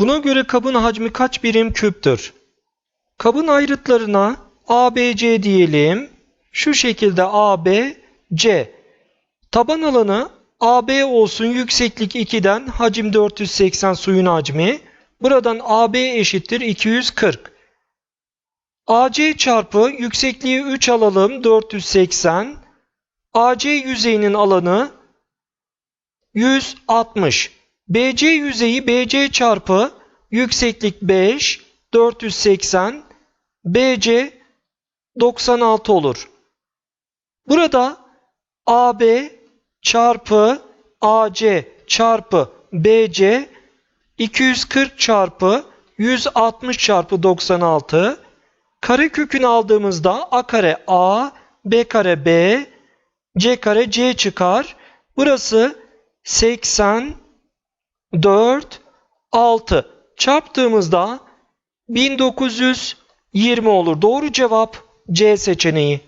Buna göre kabın hacmi kaç birim küptür? Kabın ayrıtlarına ABC diyelim. Şu şekilde ABC. Taban alanı AB olsun yükseklik 2'den hacim 480 suyun hacmi. Buradan AB eşittir 240. AC çarpı yüksekliği 3 alalım 480. AC yüzeyinin alanı 160. BC yüzeyi BC çarpı yükseklik 5 480 BC 96 olur. Burada AB çarpı AC çarpı BC 240 çarpı 160 çarpı 96 karekökünü aldığımızda a kare a b kare b c kare c çıkar. Burası 84 6 çarptığımızda 1920 olur. Doğru cevap C seçeneği.